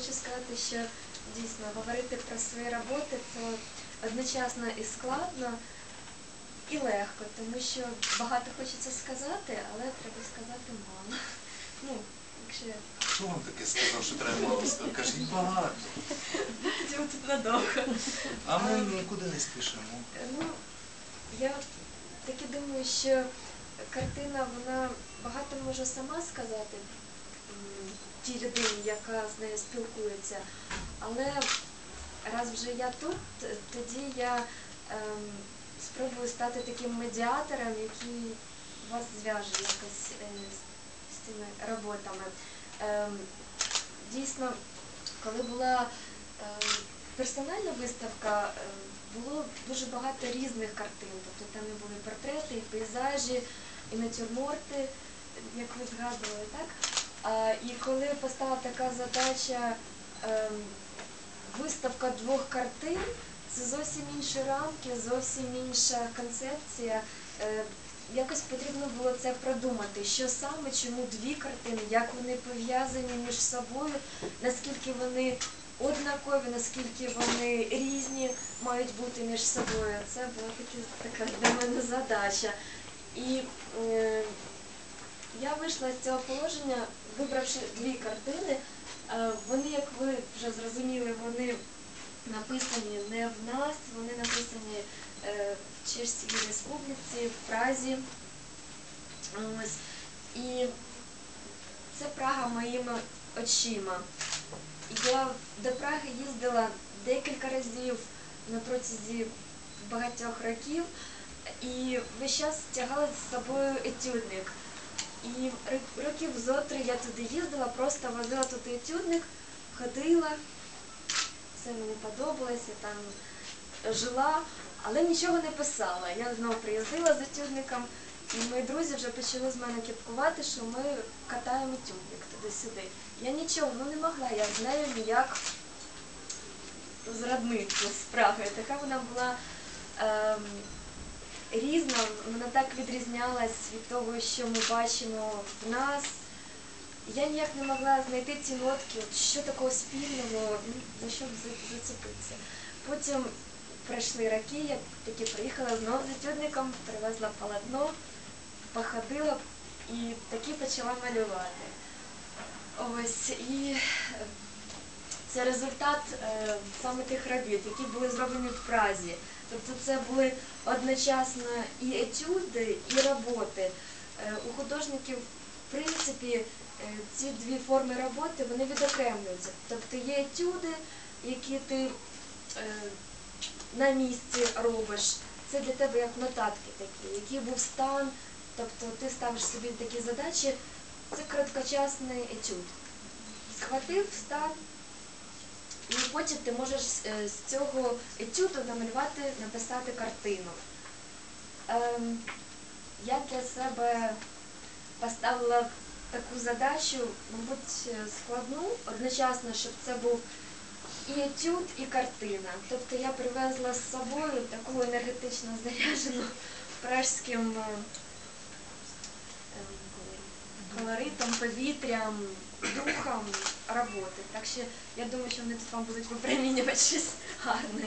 хочу сказати, що дійсно говорити про свої роботи це одночасно і складно, і легко, тому що багато хочеться сказати, але треба сказати мало. Ну, якщо Хто вам таке сказав, що треба мало сказати? Кажіть багато. хотіла тут надовго. А ми нікуди не спішимо. Ну, я таки думаю, що картина вона багато може сама сказати тій людині, яка з нею спілкується. Але раз вже я тут, тоді я ем, спробую стати таким медіатором, який вас зв'яже якось е, з, цими роботами. Ем, дійсно, коли була ем, персональна виставка, ем, було дуже багато різних картин. Тобто там і були портрети, і пейзажі, і натюрморти, як ви згадували, так? І коли постала така задача ем, виставка двох картин, це зовсім інші рамки, зовсім інша концепція. Е, якось потрібно було це продумати, що саме, чому дві картини, як вони пов'язані між собою, наскільки вони однакові, наскільки вони різні мають бути між собою. Це була така для мене задача. І е, я вийшла з цього положення, вибравши дві картини. Е, Вони, як ви вже зрозуміли, вони написані не в нас, вони написані е, в Чеській Республіці, в Празі. І це Прага моїми очима. Я до Праги їздила декілька разів на протязі багатьох років і весь час тягала з собою етюдник. І років зотри я туди їздила, просто возила тут етюдник, ходила, все мені подобалося, там жила, але нічого не писала. Я знову приїздила з етюдником, і мої друзі вже почали з мене кіпкувати, що ми катаємо етюдник туди-сюди. Я нічого, ну не могла, я з нею ніяк зраднитися з Прагою. Така вона була ем, різна, вона так відрізнялась від того, що ми бачимо в нас. Я ніяк не могла знайти ці нотки, от що такого спільного, ну, за що б зацепитися. Потім пройшли роки, я таки приїхала знову з етюдником, привезла полотно, походила і таки почала малювати. Ось і це результат е, саме тих робіт, які були зроблені в Празі. Тобто це були одночасно і етюди, і роботи. Е, у художників, в принципі, е, ці дві форми роботи вони відокремлюються. Тобто є етюди, які ти на місці робиш. Це для тебе як нотатки такі, який був стан, тобто ти ставиш собі такі задачі, це короткочасний етюд. Схватив, став, і потім ти можеш е, з цього етюду намалювати, написати картину. Ем, я для себе поставила таку задачу, мабуть, складну, одночасно, щоб це був і етюд, і картина. Тобто я привезла з собою таку енергетично заряджену пражським е, ем, колоритом, повітрям, духом роботи. Так що я думаю, що вони тут вам будуть випромінювати щось гарне.